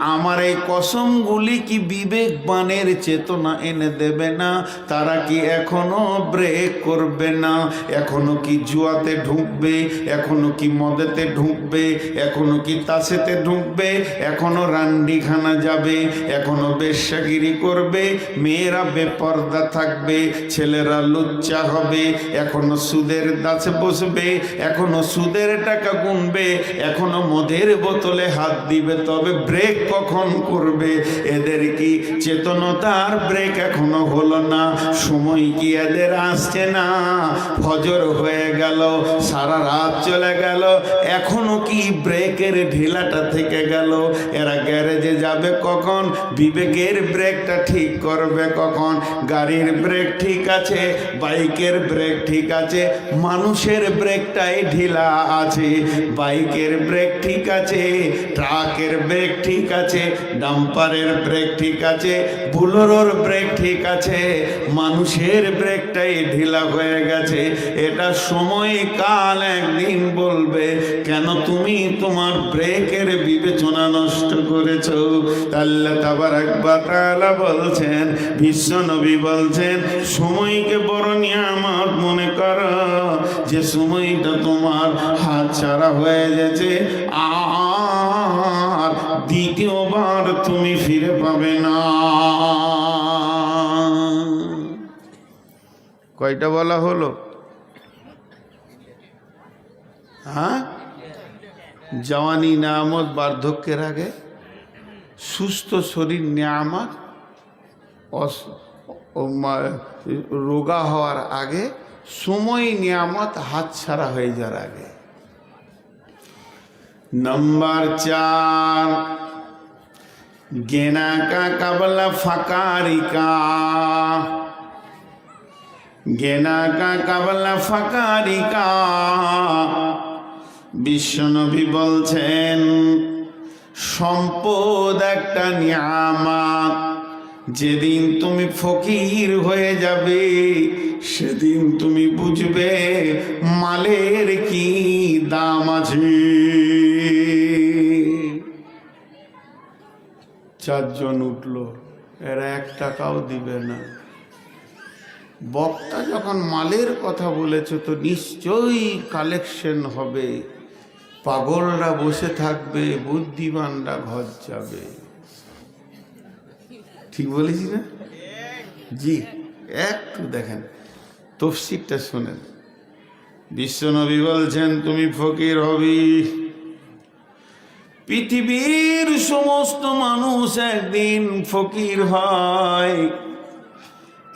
আমার এই কসমগুলি কি বিবেকবানের চেতনা এনে দেবে না? তারা কি এখনও ব্রেক করবে না? এখনও কি জুয়াতে ঢুকবে? এখনও কি মদেতে ঢুকবে? এখনও কি তাসেতে ঢুকবে? এখনও রান্ডিখানা যাবে? এখনও বেশ্যাগিরি করবে? মেয়েরা বেপর্দা থাকবে? ছেলেরা লুচ্চা হবে? এখনও সুদের দাসে বসবে? এখনও সুদের টাকা গুনবে? এখনও মদের বোতলে হাত দিবে? তবে ব্রেক কখন করবে? এদের কি চেতনতার ব্রেক এখনও হলো না? সময় কি এদের আসছে না? ফজর হয়ে গেল সারা রাত চলে গেল। এখনও কি ব্রেকের ঢিলাটা থেকে গেল? এরা গ্যারেজে যাবে কখন? বিবেকের ব্রেকটা ঠিক করবে কখন? গাড়ির ব্রেক ঠিক আছে, বাইকের ব্রেক ঠিক আছে, মানুষের ব্রেকটাই ঢিলা আছে। বাইকের ব্রেক ঠিক আছে, ট্রাকের ব্রেক ঠিক আছে, ডাম্পারের ব্রেক ঠিক আছে, বুলোরোর ব্রেক ঠিক আছে, মানুষের ব্রেকটাই ঢিলা হয়ে গেছে। এটা সময় কাল একদিন বলবে, কেন তুমি তোমার ব্রেকের বিবেচনা নষ্ট করেছ? আল্লাহ তাবার একবার তাআলা বলছেন, বিশ্ব নবী বলছেন, সময়কে বড় নিয়ামত মনে করো, যে সময়টা তোমার হাত ছাড়া হয়ে গেছে, আর দ্বিতীয়বার তুমি ফিরে পাবে না। কয়টা বলা হলো? হ্যাঁ জওয়ানি নামত বার্ধক্যের আগে সুস্থ শরীর নিয়ামত রোগা হওয়ার আগে সময় নিয়ামত হাতছাড়া হয়ে যাওয়ার আগে নম্বর চার গেনা কা কাবলা ফাঁকারিকা গেনা কা কাবলা ফাঁকারিকা বিশ্বনবী বলছেন, সম্পদ একটা নিয়ামাত। যেদিন তুমি ফকির হয়ে যাবে, সেদিন তুমি বুঝবে মালের কি দাম আছে। চারজন উঠল, এরা এক টাকাও দিবে না। বক্তা যখন মালের কথা বলেছে, তো নিশ্চয়ই কালেকশন হবে। পাগলরা বসে থাকবে, বুদ্ধিমানরা ঘর যাবে। ঠিক বলেছি না? জি, একটু দেখেন। তফসিরটা শোনেন। বিশ্বনবী বলছেন, তুমি ফকির হবি। পৃথিবীর সমস্ত মানুষ একদিন ফকির হয়।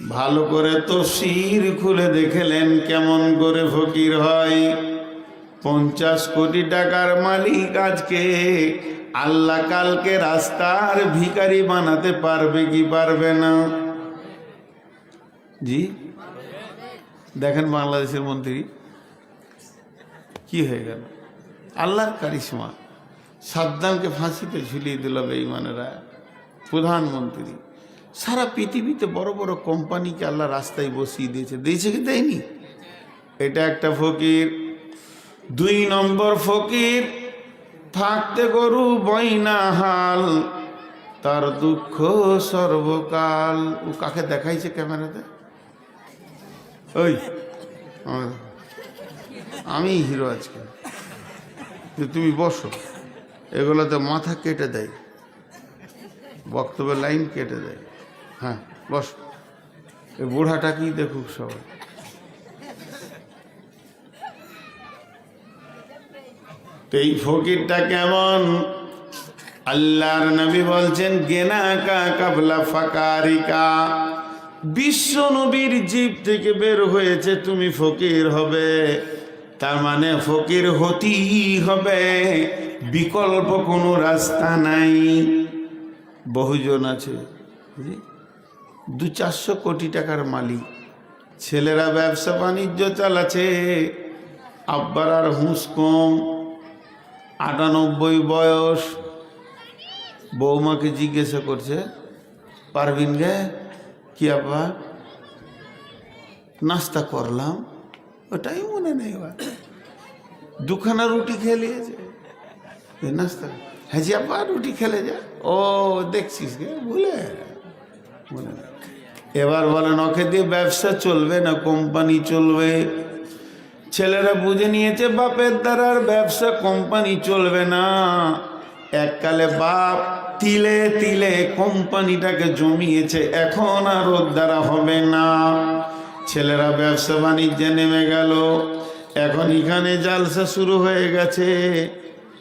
ভালো করে তো শির খুলে দেখেলেন কেমন করে ফকির হয়। পঞ্চাশ কোটি টাকার মালিক আজকে। আল্লাহ কালকে রাস্তার ভিখারি বানাতে পারবে কি পারবে না? জি? দেখেন বাংলাদেশের মন্ত্রী, কি হয়ে গেল? আল্লাহর কারিশমা। সাদ্দামকে ফাঁসিতে ঝুলিয়ে দিল বেঈমানেরা। প্রধানমন্ত্রী, সারা পৃথিবীতে বড় বড় কোম্পানিকে আল্লাহ রাস্তায় বসিয়ে দিয়েছে। দিয়েছে কি দেয়নি? এটা একটা ফকির। দুই নম্বর ফকির, থাকতে গরু বইনা হাল, তার দুঃখ সর্বকাল। ও কাকে দেখাইছে ক্যামেরাতে? ওই আমি হিরো আজকে। তুমি বসো, এগুলোতে মাথা কেটে দেয়, বক্তব্যের লাইন কেটে দেয়। হ্যাঁ বস। এই বুড়াটা কি দেখুক সবাই। তো এই ফকিরটা কেমন? আল্লাহর নবী বলছেন, গেনা কা কাবলা ফাকারিকা। বিশ্ব নবীর জীব থেকে বের হয়েছে, তুমি ফকির হবে। তার মানে ফকির হতেই হবে। বিকল্প কোনো রাস্তা নাই। বহুজন আছে দু চারশো কোটি টাকার মালিক। ছেলেরা ব্যবসা বাণিজ্য চালাচ্ছে। আব্বার আর হুঁশ কম। আটানব্বই বয়স। বৌমাকে জিজ্ঞাসা করছে পারবিন গে, কি আব্বা নাস্তা করলাম? ওটাই মনে নেই দুখানা রুটি খেয়ে নিয়েছে নাস্তা। হ্যাঁ জি আব্বা রুটি খেলে যা। ও, দেখছিস গে বলে বলে না। এবার বলেন, ওকে দিয়ে ব্যবসা চলবে না, কোম্পানি চলবে? ছেলেরা বুঝে নিয়েছে, বাপের দ্বারা আর ব্যবসা কোম্পানি চলবে না। এককালে বাপ তিলে তিলে কোম্পানিটাকে জমিয়েছে, এখন আর ওর দ্বারা হবে না। ছেলেরা ব্যবসা বাণিজ্যে নেমে গেল, এখন এখানে জালসা শুরু হয়ে গেছে।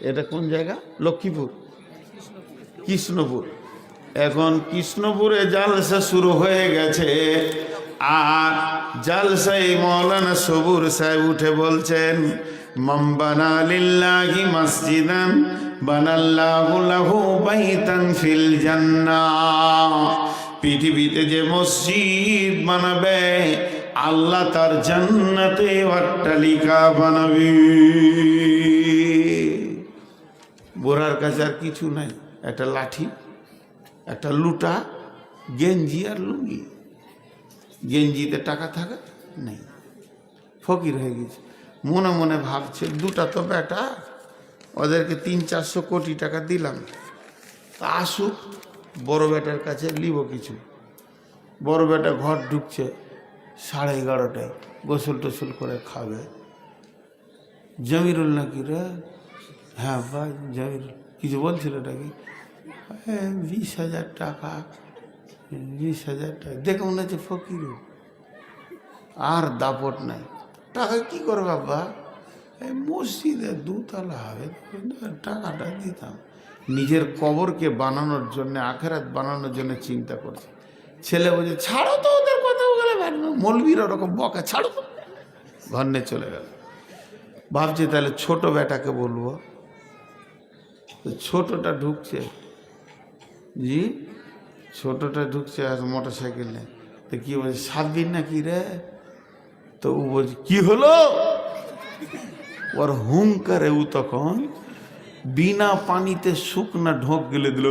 এটা কোন জায়গা? লক্ষ্মীপুর। কৃষ্ণপুর। এখন কৃষ্ণপুরে জালসা শুরু হয়ে গেছে। আর জালসাই মৌলানা সবুর সাহেব উঠে বলছেন মাম্বানা লিল্লাহি মসজিদান, বানাল্লাহু লাহু বাইতান ফিল জান্নাহ। পৃথিবীতে যে মসজিদ বানাবে, আল্লাহ তার জান্নাতে অট্টালিকা বানাবে। বোরার কাছে আর কিছু নাই, একটা লাঠি, একটা লুটা, গেঞ্জি আর লুঙ্গি। গেঞ্জিতে টাকা থাকে? নেই। ফকির হয়ে গেছে। মনে মনে ভাবছে দুটা তো বেটা ওদেরকে তিন চারশো কোটি টাকা দিলাম। তা আসুক বড় বেটার কাছে লিব কিছু। বড় বেটা ঘর ঢুকছে সাড়ে এগারোটায় গোসল টোসল করে খাবে। জমিরুল নাকি রে? হ্যাঁ ভাই জমিরুল। কিছু বলছিল নাকি? হ্যাঁ বিশ হাজার টাকা। বিশ হাজার টাকা। দেখে মনে হচ্ছে ফকির আর দাপট নাই। টাকা কি করবে বাবা এই মসজিদে দুতলা হবে, টাকাটা দিতাম। নিজের কবরকে বানানোর জন্য, আখেরাত বানানোর জন্য চিন্তা করছে। ছেলে বলছে, ছাড়ো তো ওদের কথা ওগুলো মলবির ওরকম বকা, ছাড়ো তো। ঘর নিয়ে চলে গেল। ভাবছি তাহলে ছোট বেটাকে বলব। ছোটটা ঢুকছে। জি? ছোটটা ঢুকছে আর মোটর সাইকেল তো কি বলছে, সাত দিন না কি রে? তো ও বলছে, কি হলো? ওর হুঙ্কারে ও তখন বিনা পানিতে শুকনা ঢোক গেলে দিল।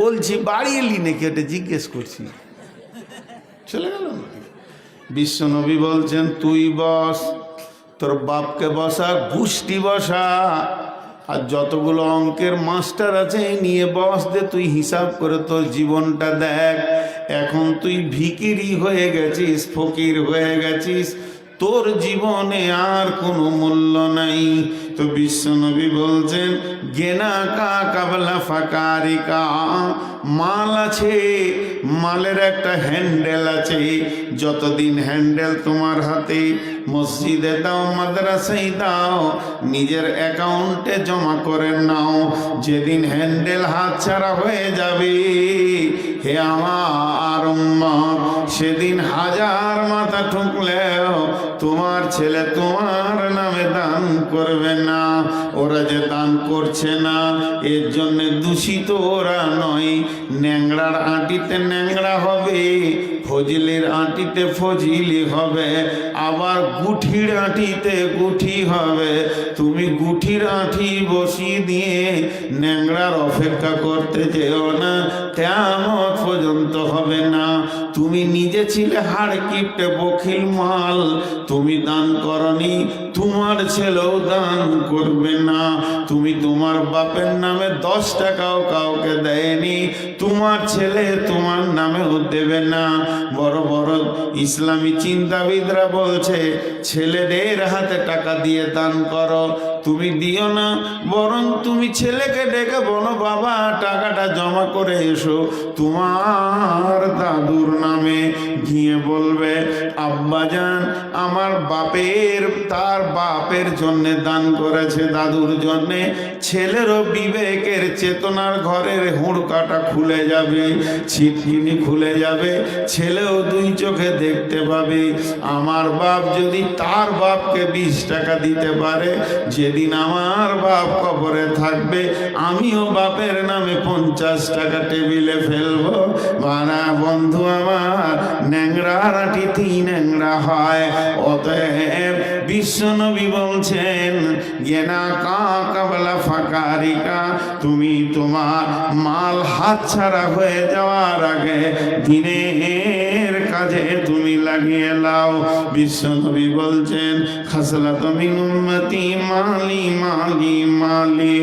বলছি, বাড়ি এলি নাকি? এটা জিজ্ঞেস করছি। চলে গেল বিশ্বনবী বলছেন, তুই বস, তোর বাপকে বসা, গুষ্টি বসা। আর যতগুলো অঙ্কের মাস্টার আছে নিয়ে বস দে, তুই হিসাব করে তোর জীবনটা দেখ। এখন তুই ভিকিরি হয়ে গেছিস, ফকির হয়ে গেছিস। তোর জীবনে আর কোনো মূল্য নাই। তো বিশ্বনবী বলছেন, গেনা কা কাবলা ফাকারিকা। মাল আছে, মালের একটা হ্যান্ডেল আছে। যতদিন হ্যান্ডেল তোমার হাতে, মসজিদে দাও, মাদ্রাসায় দাও, নিজের অ্যাকাউন্টে জমা করে নাও। যেদিন হ্যান্ডেল হাত ছাড়া হয়ে যাবে, হে আমার সেদিন হাজার মাথা ঠুকলেও তোমার ছেলে তোমার নামে দান করবে না। ওরা যে দান করছে না, এর জন্য দূষিত ওরা নয়। ন্যাংড়ার আঁটিতে ন্যাংড়া হবে ফজলির আঁটিতে ফজলি হবে, আবার গুঠির আঁটিতে গুঠি হবে। তুমি গুঠির আঁটি বসিয়ে দিয়ে ন্যাংড়ার অপেক্ষা করতে যেও না তেমন পর্যন্ত হবে না। তুমি নিজে ছিলে হাড় কিপটে বখিল মাল, তুমি দান করনি, তোমার ছেলেও দান করবে না। তুমি তোমার বাপের নামে দশ টাকাও কাউকে দেয়নি তোমার ছেলে তোমার নামেও দেবে না। বড় বড় ইসলামী চিন্তাবিদরা বলছে, ছেলেদের হাতে টাকা দিয়ে দান করো তুমি দিও না, বরং তুমি ছেলেকে ডেকে বলো, বাবা, টাকাটা জমা করে এসো। তোমার দাদুর নামে গিয়ে বলবে আব্বাজান আমার বাপের, তার বাপের জন্যে দান করেছে দাদুর জন্যে। ছেলেরও বিবেকের চেতনার ঘরের হুড়কাটা খুলে যাবে, ছিটকিনি খুলে যাবে, ছেলেও দুই চোখে দেখতে পাবে। আমার বাপ যদি তার বাপকে বিশ টাকা দিতে পারে যেদিন আমার বাপ কবরে থাকবে, আমিও বাপের নামে পঞ্চাশ টাকা টেবিলে ফেলব। মানা বন্ধু আমার, ন্যাংরা রাটিতেই ন্যাংরা হয়, অতএব বিশ্বনবী বলছেন, গেনা কা কাবলা ফাকারিকা, তুমি তোমার মাল হাতছাড়া হয়ে যাওয়ার আগে দিনের কাজে তুমি লাগিয়ে লাও। বিশ্বনবী বলছেন খাসলা তুমি উম্মতি মালি মালি মালি,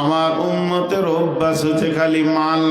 আমার উম্মতের অভ্যাস হচ্ছে খালি মাল